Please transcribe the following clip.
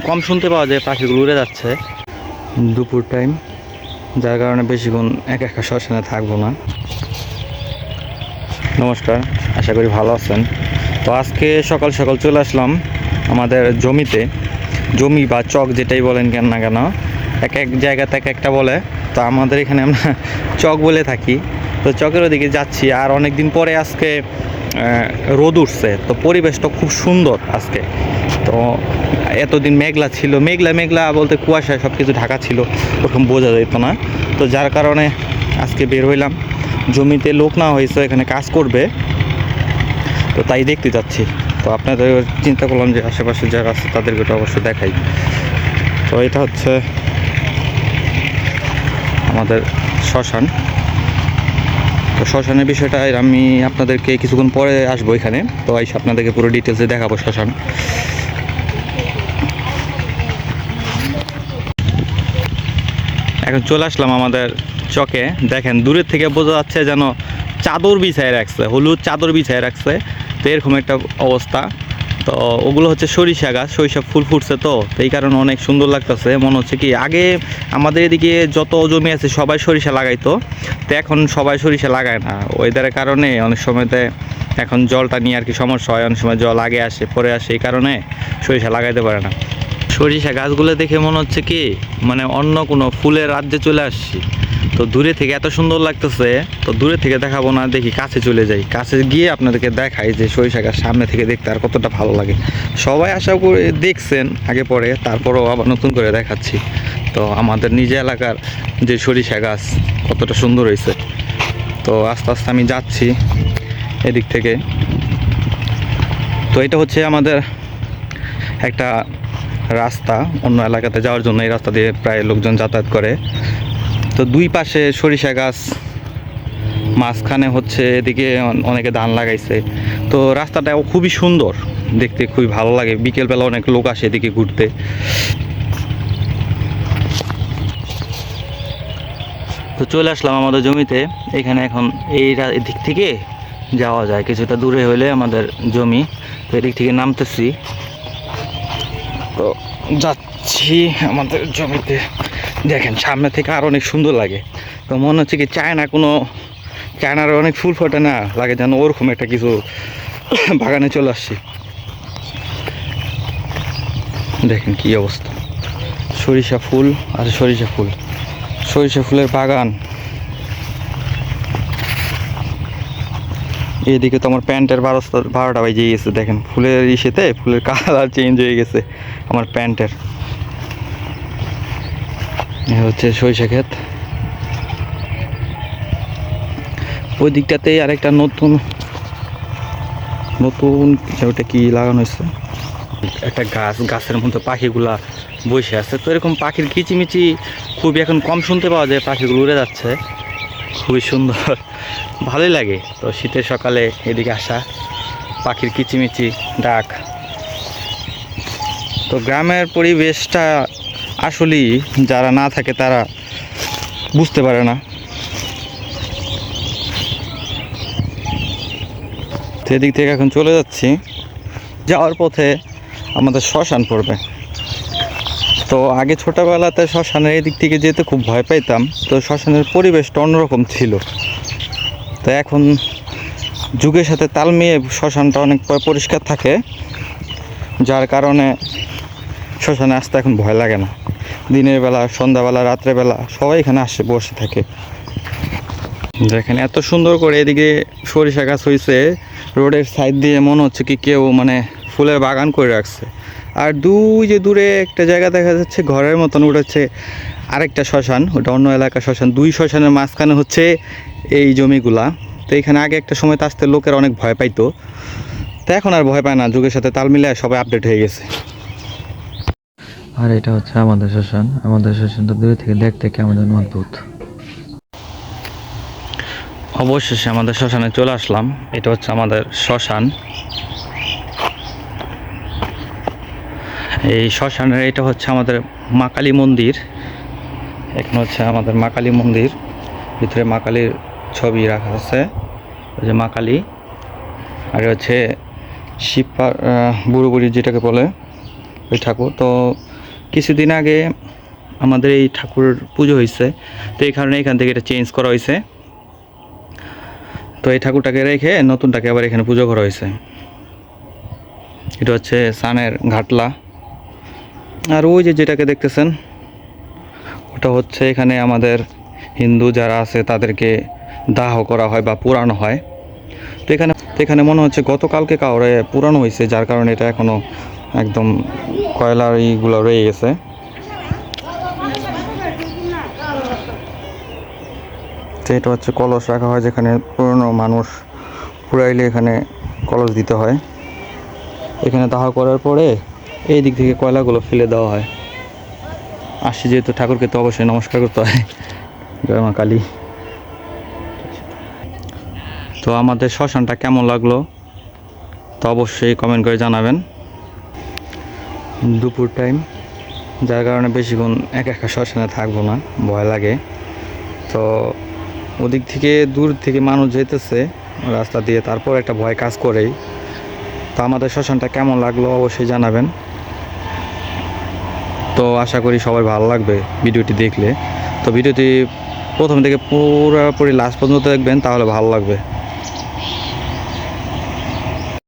কম শুনতে পাওয়া যায় পাখিগুলো উড়ে যাচ্ছে। দুপুর টাইম, যার কারণে বেশিক্ষণ একা একা শ্মশানে থাকব না। নমস্কার, আশা করি ভালো আছেন। তো আজকে সকাল সকাল চলে আসলাম আমাদের জমিতে। জমি বা চক যেটাই বলেন কেন না কেন, এক এক জায়গাতে এক একটা বলে। তো আমাদের এখানে আমরা চক বলে থাকি। তো চকের ওদিকে যাচ্ছি, আর অনেক দিন পরে আজকে রোদ উঠছে, তো পরিবেশটা খুব সুন্দর আজকে। তো এতদিন মেঘলা ছিল, মেঘলা মেঘলা বলতে কুয়াশায় সব কিছু ঢাকা ছিল, ওরকম বোঝা যেত না। তো যার কারণে আজকে বের হইলাম। জমিতে লোক না হয়েছে, এখানে কাজ করবে। তো তাই দেখতে যাচ্ছি। তো আপনাদের চিন্তা করলাম যে আশেপাশে যারা আছে, তাদেরকে একটু অবশ্যই দেখাই। তো এটা হচ্ছে আমাদের শ্মশান। তো শ্মশানের বিষয়টা আমি আপনাদেরকে কিছুক্ষণ পরে আসব এখানে। তো এসে আপনাদেরকে পুরো ডিটেলসে দেখাবো শ্মশান। এখন চলে আসলাম আমাদের চকে। দেখেন, দূরের থেকে বোঝা যাচ্ছে যেন চাদর বিছায় রাখছে, হলুদ চাদর বিছায় রাখছে। তো এরকম একটা অবস্থা। তো ওগুলো হচ্ছে সরিষা গাছ, সরিষা ফুল ফুটছে তো এই কারণে অনেক সুন্দর লাগতেছে। মনে হচ্ছে কি, আগে আমাদের এদিকে যত জমি আছে সবাই সরিষা লাগাইতো, তো এখন সবাই সরিষা লাগায় না। ওয়েদারের কারণে অনেক সময়তে এখন জলটা নিয়ে আর কি সমস্যা হয়, অনেক সময় জল আগে আসে, পরে আসে, এই কারণে সরিষা লাগাইতে পারে না। সরিষা গাছগুলো দেখে মনে হচ্ছে কি মানে অন্য কোনো ফুলের রাজ্যে চলে আসছি। তো দূরে থেকে এত সুন্দর লাগতেছে, তো দূরে থেকে দেখাবো না, দেখি কাছে চলে যাই। কাছে গিয়ে আপনাদেরকে দেখাই যে সরিষা গাছ সামনে থেকে দেখতে আর কতটা ভালো লাগে। সবাই আশা করে দেখছেন আগে পরে, তারপরেও আবার নতুন করে দেখাচ্ছি। তো আমাদের নিজে এলাকার যে সরিষা গাছ কতটা সুন্দর হয়েছে। তো আস্তে আস্তে আমি যাচ্ছি এদিক থেকে। তো এটা হচ্ছে আমাদের একটা রাস্তা, অন্য এলাকাতে যাওয়ার জন্য এই রাস্তা দিয়ে প্রায় লোকজন যাতায়াত করে। তো দুই পাশে সরিষা গাছ, মাঝখানে হচ্ছে এদিকে অনেকে ধান লাগাইছে। তো রাস্তাটা খুবই সুন্দর, দেখতে খুবই ভালো লাগে। বিকেলবেলা অনেক লোক আসে এদিকে ঘুরতে। তো চলে আসলাম আমাদের জমিতে। এখানে এখন এই এদিক থেকে যাওয়া যায়। কিছুটা দূরে হলে আমাদের জমি। তো এদিক থেকে নামতেছি। তো যাচ্ছি আমাদের জমিতে। দেখেন, সামনে থেকে আর অনেক সুন্দর লাগে। তো মনে হচ্ছে কি চায়না কোনো, চায়নার অনেক ফুল ফোটে না? লাগে যেন ওরকম একটা কিছু বাগানে চলে আসছি। দেখেন কি অবস্থা। সরিষা ফুল আর সরিষা ফুল। সরিষা ফুলের বাগান। এদিকে তো আমার প্যান্টের বারোটা বারোটা বাজে গেছে, দেখেন, ফুলের ইসেতে ফুলের কালার চেঞ্জ হয়ে গেছে আমার প্যান্টের। হচ্ছে সরিষা ক্ষেত। ওই দিকটাতেই আরেকটা নতুন নতুন ওটা কি লাগানো হয়েছে? একটা গাছ, গাছের মধ্যে পাখিগুলা বসে আছে। তো এরকম পাখির কিচিমিচি খুবই এখন কম শুনতে পাওয়া যায়, পাখিগুলো উড়ে যাচ্ছে। খুবই সুন্দর। ভালোই লাগে। তো শীতের সকালে এদিকে আসা, পাখির কিচিমিচি, ডাক। তো গ্রামের পরিবেশটা আসলেই যারা না থাকে তারা বুঝতে পারে না। সেদিক থেকে এখন চলে যাচ্ছি। যাওয়ার পথে আমাদের শ্মশান পড়বে। তো আগে ছোটোবেলাতে শ্মশানের এদিক থেকে যেতে খুব ভয় পাইতাম। তো শ্মশানের পরিবেশটা অন্যরকম ছিল। তো এখন যুগের সাথে তাল মিলিয়ে শ্মশানটা অনেক পরিষ্কার থাকে। যার কারণে শ্মশানে আসতে এখন ভয় লাগে না। দিনের বেলা, সন্ধ্যাবেলা রাত্রেবেলা সবাই এখানে আসে, বসে থাকে। দেখেন এত সুন্দর করে এদিকে সরিষা গাছ হয়েছে রোডের সাইড দিয়ে মনে হচ্ছে কি কেউ মানে ফুলের বাগান করে রাখছে। আর দুই যে দূরে একটা জায়গা দেখা যাচ্ছে ঘরের মতন ওটা হচ্ছে আরেকটা শ্মশান ওটা অন্য এলাকার শ্মশান। দুই শ্মশানের মাঝখানে হচ্ছে এই জমিগুলা। তো এখানে আগে একটা সময় তো আসতে লোকের অনেক ভয় পাইতো। তো এখন আর ভয় পায় না যুগের সাথে তাল মিলিয়ে সবাই আপডেট হয়ে গেছে। আর এটা হচ্ছে আমাদের শ্মশান। আমাদের শ্মশানটা দূরে থেকে দেখতে কেমন যেন অদ্ভুত। অবশেষে আমাদের শ্মশানে চলে আসলাম। এটা হচ্ছে আমাদের শ্মশান। এই শ্মশানের, এটা হচ্ছে আমাদের মা কালী মন্দির। এখানে হচ্ছে আমাদের মা কালী মন্দির। ভিতরে মা কালীর ছবি রাখা আছে। ওই যে মা কালী আর হচ্ছে শিব পা- বুড়ো বুড়ি যেটাকে বলে, ওই ঠাকুর। তো কিছুদিন আগে আমাদের এই ঠাকুর পুজো হয়েছে। তো এই কারণে এখান থেকে এটা চেঞ্জ করা হয়েছে। তো এই ঠাকুরটাকে রেখে নতুনটাকে আবার এখানে পুজো করা হয়েছে। এটা হচ্ছে সানের ঘাটলা। আর ওই যে যেটাকে দেখতেছেন, ওটা হচ্ছে এখানে আমাদের হিন্দু যারা আছে তাদেরকে দাহ করা হয় বা পুরানো হয়। তো এখানে এখানে মনে হচ্ছে গতকালকে কাউরে পুরানো হয়েছে যার কারণে এটা এখনও একদম কয়লার ইগুলো রয়ে গেছে। এটা হচ্ছে কলস রাখা হয়, যেখানে পুরনো মানুষ পুরাইলে এখানে কলস দিতে হয়। এখানে দাহ করার পরে এই দিক থেকে কয়লাগুলো ফেলে দেওয়া হয়। আসছি যেহেতু ঠাকুরকে তো অবশ্যই নমস্কার করতে হয়। জয় মা কালী। তো আমাদের শ্মশানটা কেমন লাগল? তো অবশ্যই কমেন্ট করে জানাবেন। দুপুর টাইম যার কারণে বেশিক্ষণ একা একা শ্মশানে থাকব না, ভয় লাগে। তো ওদিক থেকে দূর থেকে মানুষ যেতেছে, রাস্তা দিয়ে, তারপর একটা ভয় কাজ করেই। তো আমাদের শ্মশানটা কেমন লাগল অবশ্যই জানাবেন। তো আশা করি সবাই ভালো লাগবে ভিডিওটি দেখলে। তো ভিডিওটি প্রথম থেকে পুরোপুরি লাস্ট পর্যন্ত দেখবেন, তাহলে ভালো লাগবে।